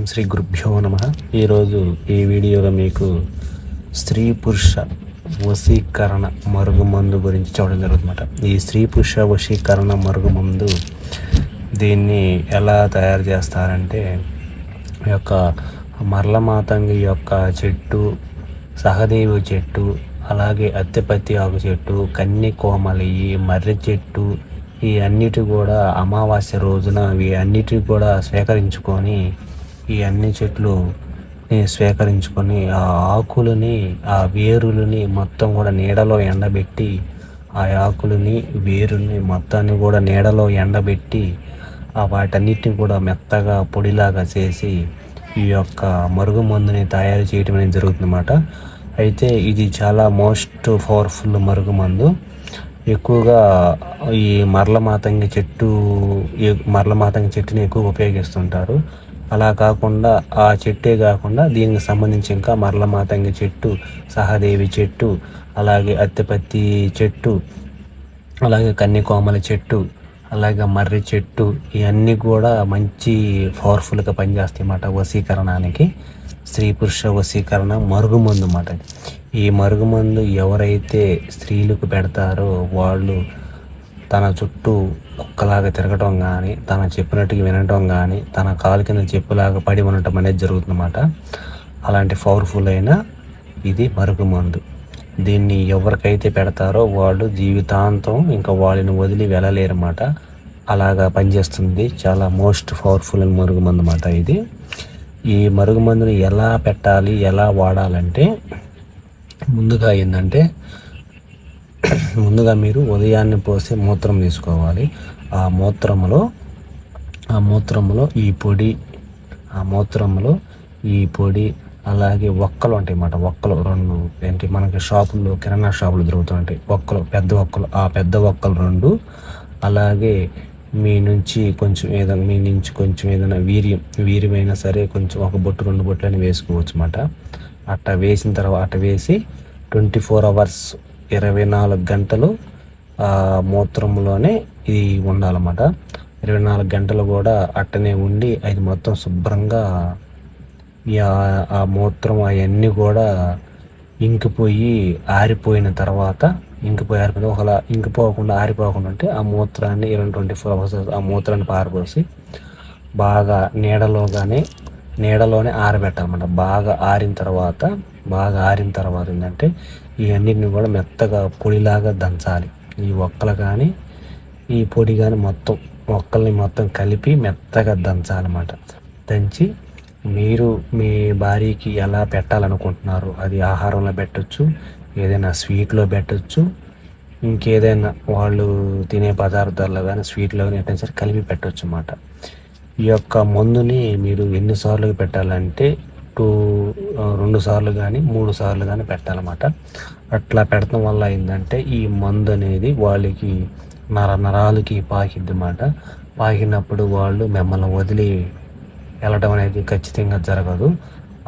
ఓం శ్రీ గురుభ్యో నమ. ఈరోజు ఈ వీడియోలో మీకు స్త్రీ పురుష వశీకరణ మరుగుమందు గురించి చూడడం జరుగుతుందన్నమాట. ఈ స్త్రీ పురుష వశీకరణ మరుగుమందు దీన్ని ఎలా తయారు చేస్తారంటే ఈ యొక్క మరలమాతంగి యొక్క చెట్టు సహదేవి చెట్టు అలాగే అత్తిపత్తి ఆకు చెట్టు కన్ని కోమలి మర్రి చెట్టు ఈ అన్నిటి కూడా అమావాస్య రోజున ఇవి అన్నిటి కూడా స్వీకరించుకొని ఈ అన్ని చెట్లు స్వీకరించుకొని ఆ ఆకులని ఆ వేరులని మొత్తం కూడా నీడలో ఎండబెట్టి ఆ ఆకులని వేరుని మొత్తాన్ని కూడా నీడలో ఎండబెట్టి ఆ వాటన్నిటిని కూడా మెత్తగా పొడిలాగా చేసి ఈ యొక్క మరుగు మందుని తయారు చేయడం అనేది జరుగుతుందన్నమాట. అయితే ఇది చాలా మోస్ట్ పవర్ఫుల్ మరుగు మందు. ఎక్కువగా ఈ మరల మాతంగి చెట్టు మరల మాతంగి చెట్టుని ఎక్కువ ఉపయోగిస్తుంటారు. అలా కాకుండా ఆ చెట్టే కాకుండా దీనికి సంబంధించి ఇంకా మరల మాతంగి చెట్టు సహదేవి చెట్టు అలాగే అత్తిపత్తి చెట్టు అలాగే కన్నికోమల చెట్టు అలాగే మర్రి చెట్టు ఇవన్నీ కూడా మంచి పవర్ఫుల్గా పనిచేస్తాయి అన్నమాట వశీకరణానికి. స్త్రీ పురుష వశీకరణ మరుగుమందు అన్నమాట ఈ మరుగుమందు ఎవరైతే స్త్రీలకు పెడతారో వాళ్ళు తన చుట్టూ కుక్కలాగా తిరగటం కానీ తన చెప్పినట్టుగా వినటం కానీ తన కాలు కింద చెప్పులాగా పడి ఉండటం అనేది జరుగుతుందన్నమాట. అలాంటి పవర్ఫుల్ అయిన ఇది మరుగుమందు దీన్ని ఎవరికైతే పెడతారో వాళ్ళు జీవితాంతం ఇంకా వాళ్ళని వదిలి వెళ్ళలేరన్నమాట. అలాగా పనిచేస్తుంది. చాలా మోస్ట్ పవర్ఫుల్ అయిన మరుగు మందు అన్నమాట ఇది. ఈ మరుగుమందుని ఎలా పెట్టాలి ఎలా వాడాలంటే ముందుగా ఏంటంటే ముందుగా మీరు ఉదయాన్నే పోసి మూత్రం తీసుకోవాలి. ఆ మూత్రంలో ఆ మూత్రములో ఈ పొడి ఆ మూత్రంలో ఈ పొడి అలాగే ఒక్కలు ఉంటాయి అన్నమాట. ఒక్కలు రెండు ఏంటి మనకి షాపుల్లో కిరాణా షాపులు దొరుకుతుంటాయి. ఒక్కలు పెద్ద ఒక్కలు ఆ పెద్ద ఒక్కలు రెండు అలాగే మీ నుంచి కొంచెం ఏదైనా మీ నుంచి కొంచెం ఏదైనా వీర్యం వీర్యమైనా సరే కొంచెం ఒక బొట్టు రెండు బొట్లని వేసుకోవచ్చు అన్నమాట. అట్ట వేసిన తర్వాత అట్ట వేసి ట్వంటీ ఫోర్ అవర్స్ ఇరవై నాలుగు గంటలు మూత్రంలోనే ఇది ఉండాలన్నమాట. ఇరవై నాలుగు గంటలు కూడా అట్టనే ఉండి అది మొత్తం శుభ్రంగా ఆ మూత్రం అవన్నీ కూడా ఇంకిపోయి ఆరిపోయిన తర్వాత ఇంకిపోయి ఆరిపోయిన ఒకలా ఇంకిపోకుండా ఆరిపోకుండా ఉంటే ఆ మూత్రాన్ని ఇరవై ట్వంటీ ఫోర్ అవర్స్ ఆ మూత్రాన్ని పారబోసి బాగా నీడలో కానీ నీడలోనే ఆరబెట్టాలన్నమాట. బాగా ఆరిన తర్వాత బాగా ఆరిన తర్వాత ఏంటంటే ఇవన్నిటిని కూడా మెత్తగా పొడిలాగా దంచాలి. ఈ ఒక్కలు కానీ ఈ పొడి కానీ మొత్తం ఒక్కల్ని మొత్తం కలిపి మెత్తగా దంచాలన్నమాట. దంచి మీరు మీ భార్యకి ఎలా పెట్టాలనుకుంటున్నారు అది ఆహారంలో పెట్టచ్చు ఏదైనా స్వీట్లో పెట్టచ్చు ఇంకేదైనా వాళ్ళు తినే పదార్థాల్లో కానీ స్వీట్లో కానీ ఎట్లా సరే కలిపి పెట్టచ్చు అన్నమాట. ఈ యొక్క మందుని మీరు ఎన్నిసార్లు పెట్టాలంటే టూ రెండు సార్లు కానీ మూడు సార్లు కానీ పెట్టాలన్నమాట. అట్లా పెట్టడం వల్ల ఏంటంటే ఈ మందు అనేది వాళ్ళకి నర నరాలకి పాకిద్ది అన్నమాట పాకినప్పుడు వాళ్ళు మిమ్మల్ని వదిలి వెళ్ళడం అనేది ఖచ్చితంగా జరగదు.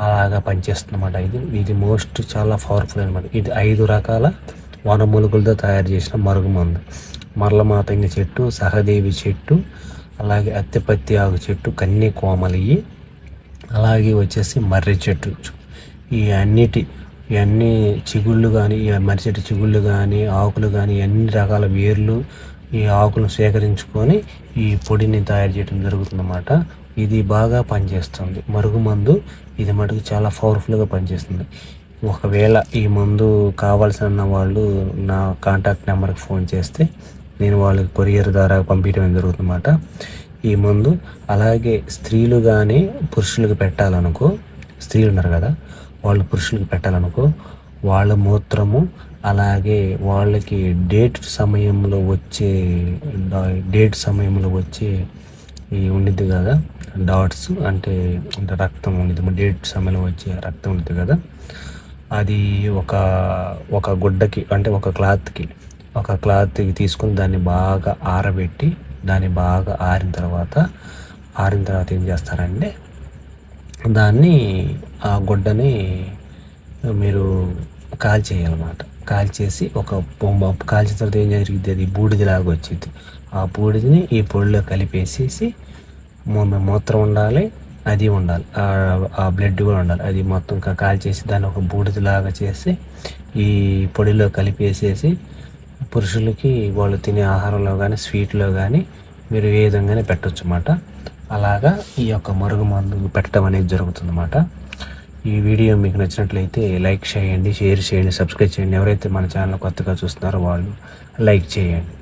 అలాగా పనిచేస్తుందన్నమాట. ఇది ఇది మోస్ట్ చాలా పవర్ఫుల్ అనమాట ఇది ఐదు రకాల వనమూలికలతో తయారు చేసిన మరుగుమందు మరలమాతంగి చెట్టు సహదేవి చెట్టు అలాగే అత్తిపత్తి ఆకు చెట్టు కన్నీ కోమలి అలాగే వచ్చేసి మర్రి చెట్టు. ఈ అన్నిటి ఇవన్నీ చిగుళ్ళు కానీ మర్రి చెట్టు చిగుళ్ళు కానీ ఆకులు కానీ అన్ని రకాల వేర్లు ఈ ఆకులను సేకరించుకొని ఈ పొడిని తయారు చేయడం జరుగుతుందన్నమాట. ఇది బాగా పనిచేస్తుంది. మరుగుమందు ఇది మటుకు చాలా పవర్ఫుల్గా పనిచేస్తుంది. ఒకవేళ ఈ మందు కావాల్సిన వాళ్ళు నా కాంటాక్ట్ నెంబర్కి ఫోన్ చేస్తే నేను వాళ్ళకి కొరియర్ ద్వారా పంపించడం జరుగుతుందన్నమాట. ఈ మందు అలాగే స్త్రీలు కానీ పురుషులకు పెట్టాలనుకో స్త్రీలు ఉన్నారు కదా వాళ్ళు పురుషులకు పెట్టాలనుకో వాళ్ళ మూత్రము అలాగే వాళ్ళకి డేట్ సమయంలో వచ్చే డేట్ సమయంలో వచ్చే ఈ ఉండిద్ది కదా డాట్స్ అంటే అంటే రక్తం ఉండిద్ది డేట్ సమయంలో వచ్చే రక్తం ఉండిద్ది కదా అది ఒక ఒక గుడ్డకి అంటే ఒక క్లాత్కి ఒక క్లాత్ తీసుకుని దాన్ని బాగా ఆరబెట్టి దాన్ని బాగా ఆరిన తర్వాత ఆరిన తర్వాత ఏం చేస్తారంటే దాన్ని ఆ గుడ్డని మీరు కాల్చేయాలన్నమాట. కాల్చేసి ఒక బొమ్మ కాల్చిన తర్వాత ఏం జరిగింది అది బూడిదలాగా వచ్చింది ఆ బూడిదని ఈ పొడిలో కలిపేసేసి మూత్రం ఉండాలి అది ఉండాలి. ఆ- బ్లడ్ కూడా ఉండాలి. అది మొత్తం కాల్చేసి దాన్ని ఒక బూడిదలాగా చేసి ఈ పొడిలో కలిపేసేసి పురుషులకి వాళ్ళు తినే ఆహారంలో కానీ స్వీట్లో కానీ మీరు ఏ విధంగానే పెట్టచ్చు అన్నమాట. అలాగా ఈ యొక్క మరుగు మందు పెట్టడం అనేది జరుగుతుందన్నమాట. ఈ వీడియో మీకు నచ్చినట్లయితే లైక్ చేయండి షేర్ చేయండి సబ్స్క్రైబ్ చేయండి. ఎవరైతే మన ఛానల్ కొత్తగా చూస్తున్నారో వాళ్ళు లైక్ చేయండి.